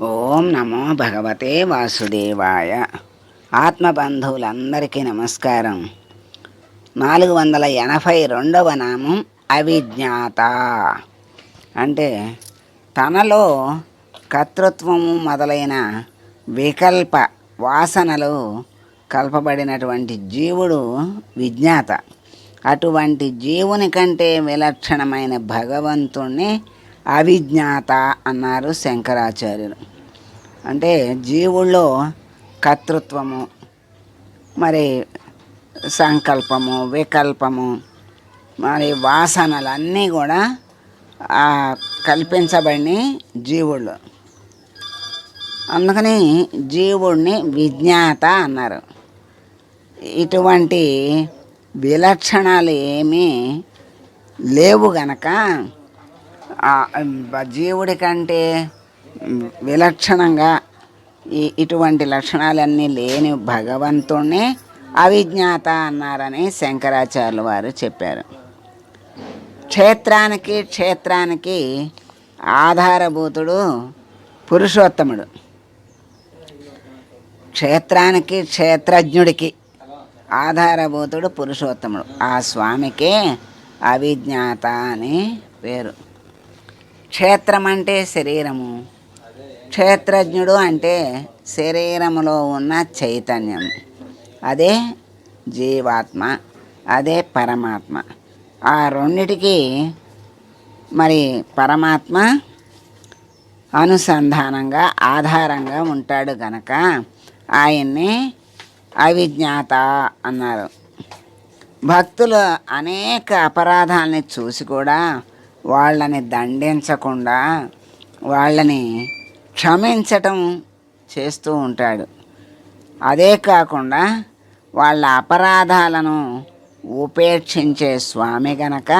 ఓం నమో భగవతే వాసుదేవాయ. ఆత్మబంధువులందరికీ నమస్కారం. నాలుగు వందల ఎనభై రెండవ నామం అవిజ్ఞాత. అంటే తనలో కర్తృత్వము మొదలైన వికల్ప వాసనలు కల్పబడినటువంటి జీవుడు విజ్ఞాత. అటువంటి జీవుని కంటే విలక్షణమైన భగవంతుణ్ణి అవిజ్ఞాత అన్నారు శంకరాచార్యులు. అంటే జీవుల్లో కర్తృత్వము మరి సంకల్పము వికల్పము మరి వాసనలన్నీ కూడా ఆ, కల్పించబడి జీవుళ్ళు. అందుకని జీవుడిని విజ్ఞాత అన్నారు. ఇటువంటి విలక్షణాలు ఏమీ లేవు గనక జీవుడి కంటే విలక్షణంగా ఈ ఇటువంటి లక్షణాలన్నీ లేని భగవంతుణ్ణి అవిజ్ఞాత అన్నారని శంకరాచార్యులు వారు చెప్పారు. క్షేత్రానికి క్షేత్రానికి ఆధారభూతుడు పురుషోత్తముడు. క్షేత్రానికి క్షేత్రజ్ఞుడికి ఆధారభూతుడు పురుషోత్తముడు. ఆ స్వామికే అవిజ్ఞాత అని పేరు. క్షేత్రం అంటే శరీరము. క్షేత్రజ్ఞుడు అంటే శరీరములో ఉన్న చైతన్యం. అదే జీవాత్మ అదే పరమాత్మ. ఆ రెండిటికి మరి పరమాత్మ అనుసంధానంగా ఆధారంగా ఉంటాడు గనక ఆయన్ని అవిజ్ఞాత అన్నారు. భక్తులు అనేక అపరాధాలని చూసి కూడా వాళ్ళని దండించకుండా వాళ్ళని క్షమించటం చేస్తూ ఉంటాడు. అదే కాకుండా వాళ్ళ అపరాధాలను ఉపేక్షించే స్వామి గనక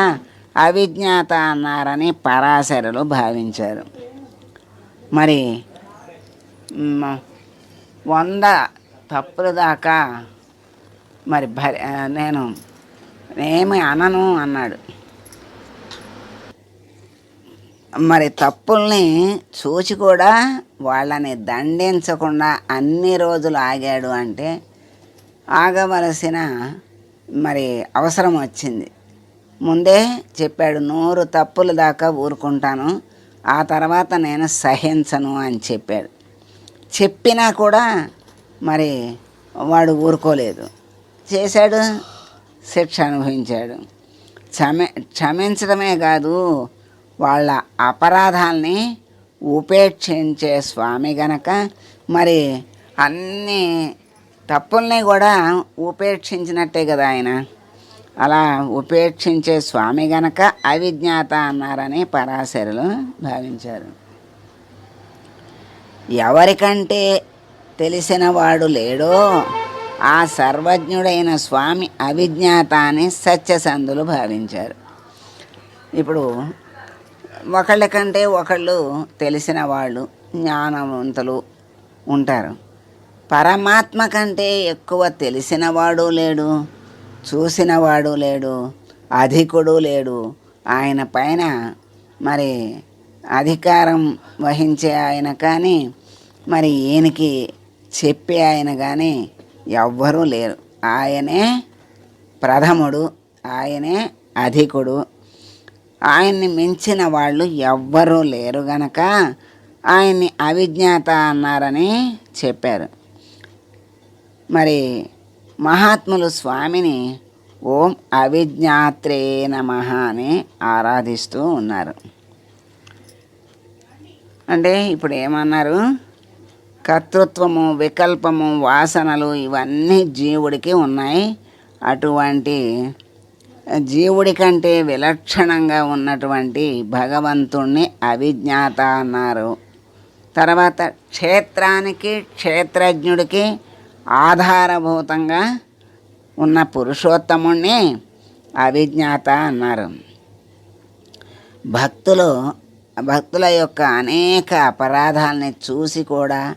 అవిజ్ఞాత అన్నారని పరాశరులు భావించారు. మరి వంద తప్పుల దాకా మరి భరి నేను ఏమి అనను అన్నాడు. మరి తప్పుల్ని చూచి కూడా వాళ్ళని దండించకుండా అన్ని రోజులు ఆగాడు అంటే ఆగవలసిన మరి అవసరం వచ్చింది. ముందే చెప్పాడు నూరు తప్పుల దాకా ఊరుకుంటాను ఆ తర్వాత నేను సహించను అని చెప్పాడు. చెప్పినా కూడా మరి వాడు ఊరుకోలేదు. చేశాడు శిక్ష అనుభవించాడు. క్షమ క్షమించడమే కాదు వాళ్ళ అపరాధాల్ని ఉపేక్షించే స్వామి గనక మరి అన్ని తప్పుల్ని కూడా ఉపేక్షించినట్టే కదా ఆయన. అలా ఉపేక్షించే స్వామి గనక అవిజ్ఞాత అన్నారని పరాశరులు భావించారు. ఎవరికంటే తెలిసినవాడు లేడో ఆ సర్వజ్ఞుడైన స్వామి అవిజ్ఞాత అని సత్యసంధులు భావించారు. ఇప్పుడు ఒకళ్ళ కంటే ఒకళ్ళు తెలిసిన వాళ్ళు జ్ఞానవంతులు ఉంటారు. పరమాత్మ కంటే ఎక్కువ తెలిసినవాడు లేడు చూసినవాడు లేడు అధికుడు లేడు. ఆయన పైన మరి అధికారం వహించే ఆయన కానీ మరి ఈయనకి చెప్పే ఆయన కానీ ఎవ్వరూ లేరు. ఆయనే ప్రథముడు ఆయనే అధికుడు ఆయన్ని మించిన వాళ్ళు ఎవ్వరూ లేరు గనక ఆయన్ని అవిజ్ఞాత అన్నారని చెప్పారు. మరి మహాత్ములు స్వామిని ఓం అవిజ్ఞాత్రే నమ అని ఆరాధిస్తూ ఉన్నారు. అంటే ఇప్పుడు ఏమన్నారు? కర్తృత్వము వికల్పము వాసనలు ఇవన్నీ జీవుడికి ఉన్నాయి. అటువంటి జీవుడి కంటే విలక్షణంగా ఉన్నటువంటి భగవంతుణ్ణి అవిజ్ఞాత అన్నారు. తర్వాత క్షేత్రానికి క్షేత్రజ్ఞుడికి ఆధారభూతంగా ఉన్న పురుషోత్తముణ్ణి అవిజ్ఞాత అన్నారు. భక్తులు భక్తుల యొక్క అనేక అపరాధాలని చూసి కూడా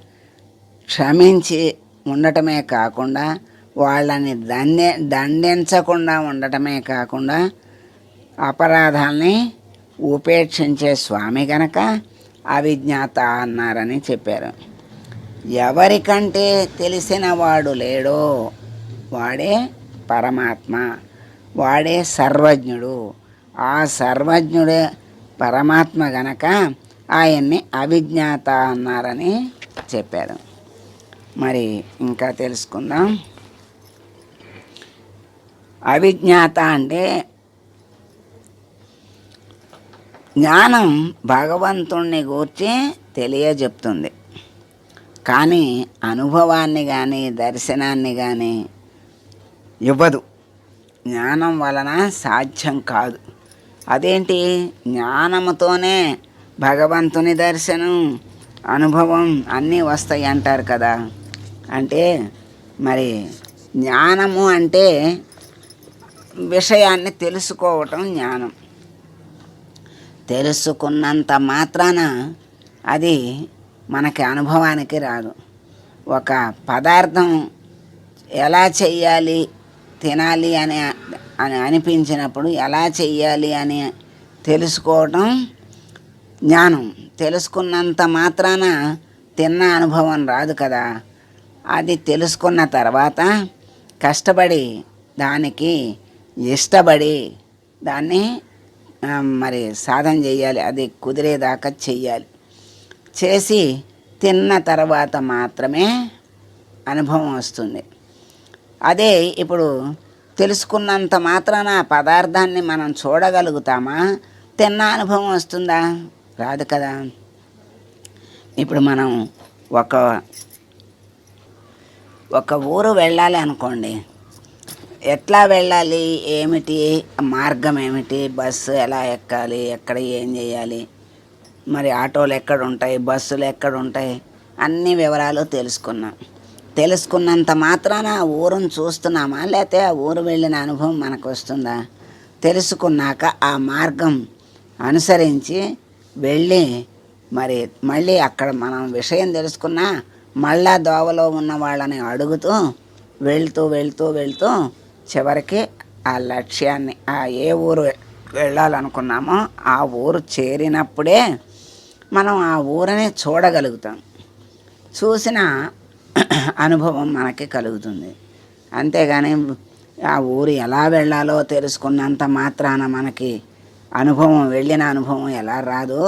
క్షమించి ఉండటమే కాకుండా వాళ్ళని దండే దండించకుండా ఉండటమే కాకుండా అపరాధాల్ని ఉపేక్షించే స్వామి గనక అవిజ్ఞాత అన్నారని చెప్పారు. ఎవరికంటే తెలిసిన వాడు లేడో వాడే పరమాత్మ వాడే సర్వజ్ఞుడు. ఆ సర్వజ్ఞుడే పరమాత్మ గనక ఆయన్ని అవిజ్ఞాత అన్నారని చెప్పారు. మరి ఇంకా తెలుసుకుందాం. అవిజ్ఞాత అంటే జ్ఞానం భగవంతుణ్ణి గూర్చి తెలియజెప్తుంది. కానీ అనుభవాన్ని కానీ దర్శనాన్ని కానీ ఇవ్వదు. జ్ఞానం వలన సాధ్యం కాదు. అదేంటి? జ్ఞానముతోనే భగవంతుని దర్శనం అనుభవం అన్నీ వస్తాయి అంటారు కదా. అంటే మరి జ్ఞానము అంటే విషయాన్ని తెలుసుకోవటం జ్ఞానం. తెలుసుకున్నంత మాత్రాన అది మనకి అనుభవానికి రాదు. ఒక పదార్థం ఎలా చెయ్యాలి తినాలి అని అని అనిపించినప్పుడు ఎలా చెయ్యాలి అని తెలుసుకోవటం జ్ఞానం. తెలుసుకున్నంత మాత్రాన తిన్న అనుభవం రాదు కదా. అది తెలుసుకున్న తర్వాత కష్టపడి దానికి ఇష్టపడి దాన్ని మరి సాధన చేయాలి అది కుదిరేదాకా చెయ్యాలి. చేసి తిన్న తర్వాత మాత్రమే అనుభవం వస్తుంది. అదే ఇప్పుడు తెలుసుకున్నంత మాత్రాన ఆ పదార్థాన్ని మనం చూడగలుగుతామా? తిన్న అనుభవం వస్తుందా? రాదు కదా. ఇప్పుడు మనం ఒక ఒక ఊరు వెళ్ళాలి అనుకోండి. ఎట్లా వెళ్ళాలి? ఏమిటి? మార్గం ఏమిటి? బస్సు ఎలా ఎక్కాలి? ఎక్కడ ఏం చేయాలి? మరి ఆటోలు ఎక్కడ ఉంటాయి బస్సులు ఎక్కడ ఉంటాయి అన్ని వివరాలు తెలుసుకున్నాం. తెలుసుకున్నంత మాత్రాన ఆ ఊరును చూస్తున్నామా? లేకపోతే ఆ ఊరు వెళ్ళిన అనుభవం మనకు వస్తుందా తెలుసుకున్నాక ఆ మార్గం అనుసరించి వెళ్ళి మరి మళ్ళీ అక్కడ మనం విషయం తెలుసుకున్నా మళ్ళా దోవలో ఉన్న వాళ్ళని అడుగుతూ వెళ్తూ వెళ్తూ వెళ్తూ చివరికి ఆ లక్ష్యాన్ని ఆ ఏ ఊరు వెళ్ళాలనుకున్నామో ఆ ఊరు చేరినప్పుడే మనం ఆ ఊరిని చూడగలుగుతాం. చూసిన అనుభవం మనకి కలుగుతుంది. అంతేగాని ఆ ఊరు ఎలా వెళ్ళాలో తెలుసుకున్నంత మాత్రాన మనకి అనుభవం వెళ్ళిన అనుభవం ఎలా రాదు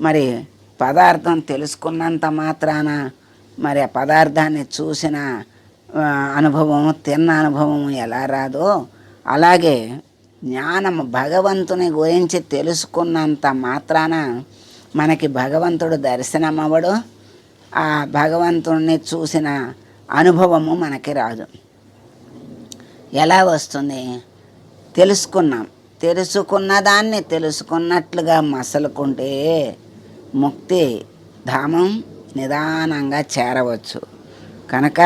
మరి పదార్థం తెలుసుకున్నంత మాత్రాన మరి ఆ పదార్థాన్ని చూసిన అనుభవము అనుభవం తిన్న అనుభవం ఎలా రాదో అలాగే జ్ఞానం భగవంతుని గురించి తెలుసుకున్నంత మాత్రాన మనకి భగవంతుడు దర్శనమవ్వడు. ఆ భగవంతుణ్ణి చూసిన అనుభవము మనకి రాదు. ఎలా వస్తుంది? తెలుసుకున్నాం. తెలుసుకున్న దాన్ని తెలుసుకున్నట్లుగా మసలుకుంటే ముక్తి ధామం నిదానంగా చేరవచ్చు. కనుక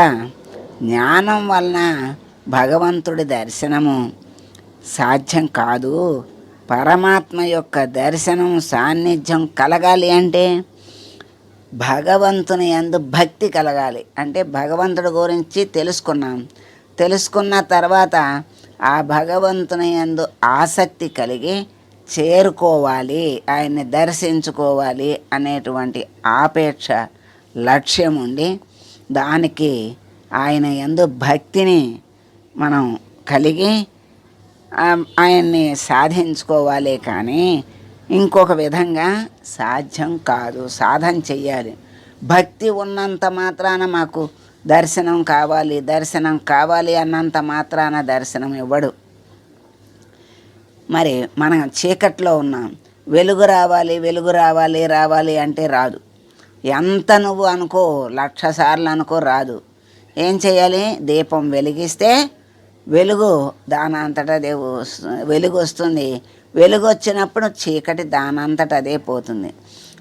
జ్ఞానం వలన భగవంతుడి దర్శనము సాధ్యం కాదు. పరమాత్మ యొక్క దర్శనం సాన్నిధ్యం కలగాలి అంటే భగవంతుని యందు భక్తి కలగాలి. అంటే భగవంతుడి గురించి తెలుసుకున్నాం. తెలుసుకున్న తర్వాత ఆ భగవంతుని యందు ఆసక్తి కలిగి చేరుకోవాలి. ఆయన్ని దర్శించుకోవాలి అనేటువంటి ఆపేక్ష లక్ష్యం ఉండి దానికి ఆయన ఎందు భక్తిని మనం కలిగి ఆయన్ని సాధించుకోవాలి కానీ ఇంకొక విధంగా సాధ్యం కాదు సాధన చెయ్యాలి. భక్తి ఉన్నంత మాత్రాన మాకు దర్శనం కావాలి దర్శనం కావాలి అన్నంత మాత్రాన దర్శనం ఇవ్వడు. మరి మనం చీకట్లో ఉన్నాం వెలుగు రావాలి వెలుగు రావాలి రావాలి అంటే రాదు. ఎంత నువ్వు అనుకో లక్ష సార్లు అనుకో రాదు. ఏం చేయాలి? దీపం వెలిగిస్తే వెలుగు దానంతట అదే వెలుగు వస్తుంది. వెలుగు వచ్చినప్పుడు చీకటి దానంతట అదే పోతుంది.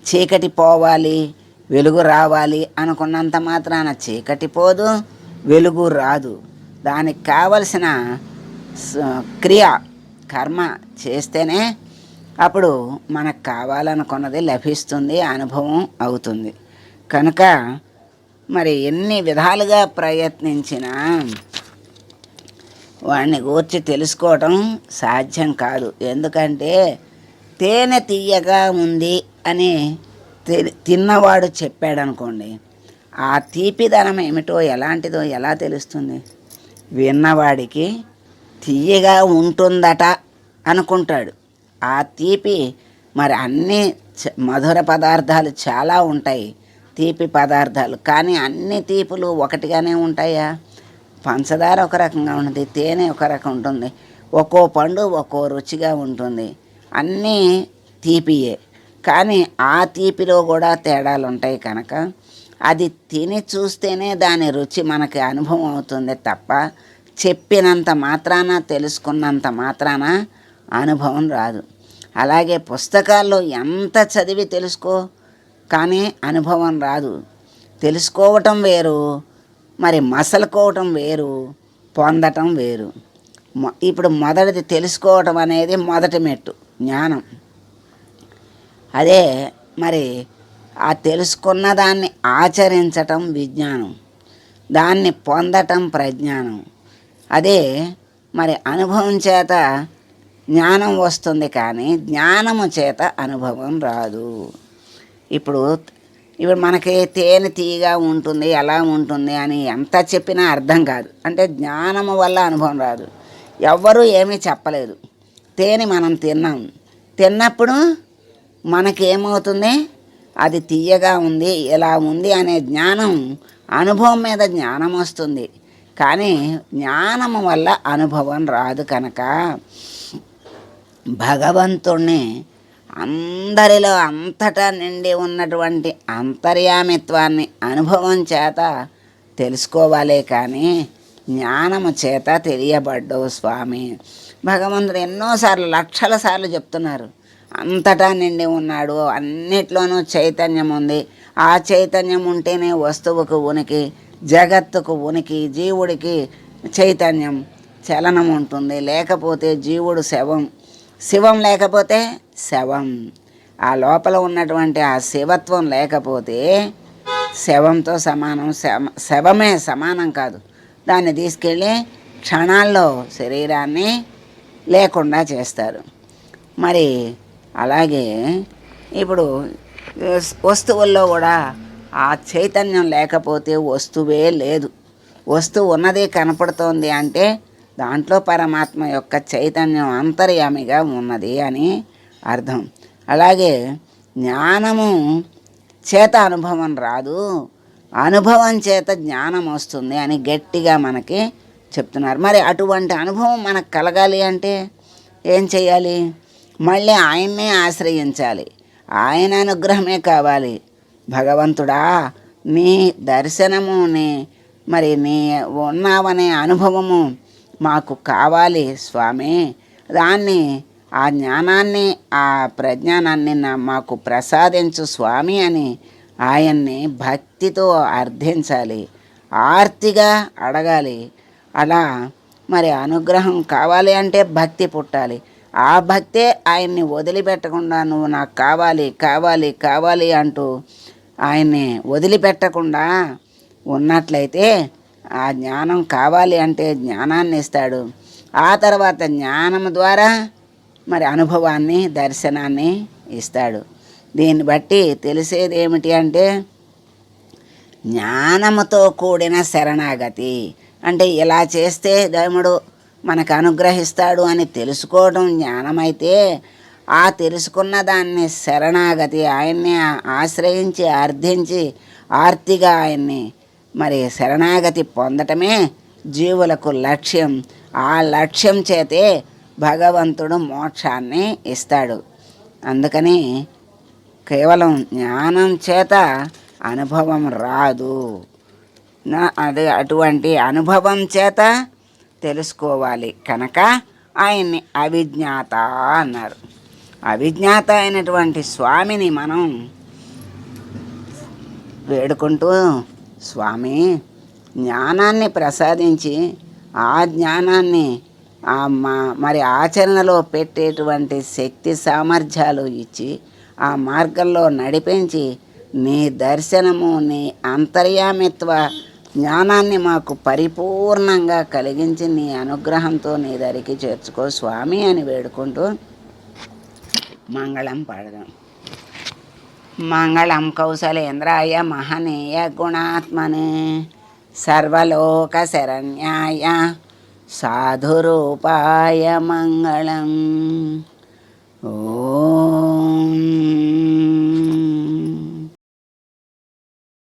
చీకటి పోవాలి వెలుగు రావాలి అనుకున్నంత మాత్రాన చీకటి పోదు వెలుగు రాదు. దానికి కావలసిన క్రియ కర్మ చేస్తేనే అప్పుడు మనకు కావాలనుకున్నది లభిస్తుంది అనుభవం అవుతుంది. కనుక మరి ఎన్ని విధాలుగా ప్రయత్నించినా వాడిని గూర్చి తెలుసుకోవటం సాధ్యం కాదు. ఎందుకంటే తేనె తీయగా ఉంది అని తిన్నవాడు చెప్పాడనుకోండి ఆ తీపిదనం ఏమిటో ఎలాంటిదో ఎలా తెలుస్తుంది? విన్నవాడికి తీయగా ఉంటుందట అనుకుంటాడు. ఆ తీపి మరి అన్ని చ- మధుర పదార్థాలు చాలా ఉంటాయి. తీపి పదార్థాలు. కానీ అన్ని తీపులు ఒకటిగానే ఉంటాయా? పంచదార ఒక రకంగా ఉంటుంది తేనె ఒక రకం ఉంటుంది ఒక్కో పండు ఒక్కో రుచిగా ఉంటుంది. అన్నీ తీపియే. కానీ ఆ తీపిలో కూడా తేడాలు ఉంటాయి కనుక అది తిని చూస్తేనే దాని రుచి మనకి అనుభవం అవుతుంది తప్ప చెప్పినంత మాత్రాన తెలుసుకున్నంత మాత్రాన అనుభవం రాదు. అలాగే పుస్తకాల్లో ఎంత చదివి తెలుసుకో? కానీ అనుభవం రాదు. తెలుసుకోవటం వేరు మరి మసలుకోవటం వేరు పొందటం వేరు. ఇప్పుడు మొదటిది తెలుసుకోవటం అనేది మొదటి మెట్టు జ్ఞానం. అదే మరి ఆ తెలుసుకున్న దాన్ని ఆచరించటం విజ్ఞానం. దాన్ని పొందటం ప్రజ్ఞానం. అదే మరి అనుభవం చేత జ్ఞానం వస్తుంది కానీ జ్ఞానము చేత అనుభవం రాదు. ఇప్పుడు ఇప్పుడు మనకి తేనె తీయగా ఉంటుంది ఎలా ఉంటుంది అని ఎంత చెప్పినా అర్థం కాదు. అంటే జ్ఞానము వల్ల అనుభవం రాదు. ఎవ్వరూ ఏమీ చెప్పలేదు. తేనె మనం తిన్నాం. తిన్నప్పుడు మనకేమవుతుంది? అది తీయగా ఉంది ఇలా ఉంది అనే జ్ఞానం అనుభవం మీద జ్ఞానం వస్తుంది. కానీ జ్ఞానము వల్ల అనుభవం రాదు కనుక భగవంతుణ్ణి అందరిలో అంతటా నిండి ఉన్నటువంటి అంతర్యామిత్వాన్ని అనుభవం చేత తెలుసుకోవాలే కానీ జ్ఞానము చేత తెలియబడ్డవు స్వామి. భగవంతుడు ఎన్నోసార్లు లక్షల సార్లు చెప్తున్నారు. అంతటా నిండి ఉన్నాడు. అన్నిట్లోనూ చైతన్యం ఉంది. ఆ చైతన్యం ఉంటేనే వస్తువుకు ఉనికి జగత్తుకు ఉనికి జీవుడికి చైతన్యం చలనం ఉంటుంది. లేకపోతే జీవుడు శవం. శివం లేకపోతే శవం. ఆ లోపల ఉన్నటువంటి ఆ శివత్వం లేకపోతే శవంతో సమానం శవ శవమే సమానం కాదు. దాన్ని తీసుకెళ్ళి క్షణాల్లో శరీరాన్ని లేకుండా చేస్తారు. మరి అలాగే ఇప్పుడు వస్తువుల్లో కూడా ఆ చైతన్యం లేకపోతే వస్తువే లేదు. వస్తువు ఉన్నది కనపడుతోంది అంటే దాంట్లో పరమాత్మ యొక్క చైతన్యం అంతర్యామిగా ఉన్నది అని అర్థం. అలాగే జ్ఞానము చేత అనుభవం రాదు అనుభవం చేత జ్ఞానం వస్తుంది అని గట్టిగా మనకి చెప్తున్నారు. మరి అటువంటి అనుభవం మనకు కలగాలి అంటే ఏం చేయాలి? మళ్ళీ ఆయన్నే ఆశ్రయించాలి. ఆయన అనుగ్రహమే కావాలి. భగవంతుడా నీ దర్శనము నీ మరి నీ ఉన్నావనే అనుభవము మాకు కావాలి స్వామి. దాన్ని ఆ జ్ఞానాన్ని ఆ ప్రజ్ఞానాన్ని నా మాకు ప్రసాదించు స్వామి అని ఆయన్ని భక్తితో అర్థించాలి ఆర్తిగా అడగాలి. అలా మరి అనుగ్రహం కావాలి అంటే భక్తి పుట్టాలి. ఆ భక్తే ఆయన్ని వదిలిపెట్టకుండా నువ్వు నాకు కావాలి కావాలి కావాలి అంటూ ఆయన్ని వదిలిపెట్టకుండా ఉన్నట్లయితే ఆ జ్ఞానం కావాలి అంటే జ్ఞానాన్ని ఇస్తాడు. ఆ తర్వాత జ్ఞానం ద్వారా మరి అనుభవాన్ని దర్శనాన్ని ఇస్తాడు. దీన్ని బట్టి తెలిసేది ఏమిటి అంటే జ్ఞానముతో కూడిన శరణాగతి. అంటే ఇలా చేస్తే దేవుడు మనకు అనుగ్రహిస్తాడు అని తెలుసుకోవడం జ్ఞానమైతే ఆ తెలుసుకున్న దాన్ని శరణాగతి ఆయన్ని ఆశ్రయించి అర్థించి ఆర్తిగా ఆయన్ని మరి శరణాగతి పొందటమే జీవులకు లక్ష్యం. ఆ లక్ష్యం చేతే భగవంతుడు మోక్షాన్ని ఇస్తాడు. అందుకని కేవలం జ్ఞానం చేత అనుభవం రాదు. నా అదే అటువంటి అనుభవం చేత తెలుసుకోవాలి. కనుక ఆయన్ని అవిజ్ఞాత అన్నారు. అవిజ్ఞాత అయినటువంటి స్వామిని మనం వేడుకుంటూ స్వామి జ్ఞానాన్ని ప్రసాదించి ఆ జ్ఞానాన్ని ఆ మా మరి ఆచరణలో పెట్టేటువంటి శక్తి సామర్థ్యాలు ఇచ్చి ఆ మార్గంలో నడిపించి నీ దర్శనము నీ అంతర్యామిత్వ జ్ఞానాన్ని మాకు పరిపూర్ణంగా కలిగించి నీ అనుగ్రహంతో నీ దరికి చేర్చుకో స్వామి అని వేడుకుంటూ మంగళం పాడదాం. మంగళం కౌశలేంద్రాయ మహనీయ గుణాత్మనే సర్వలోక శరణ్యాయ సాధురూపాయ మంగళం. ఓ.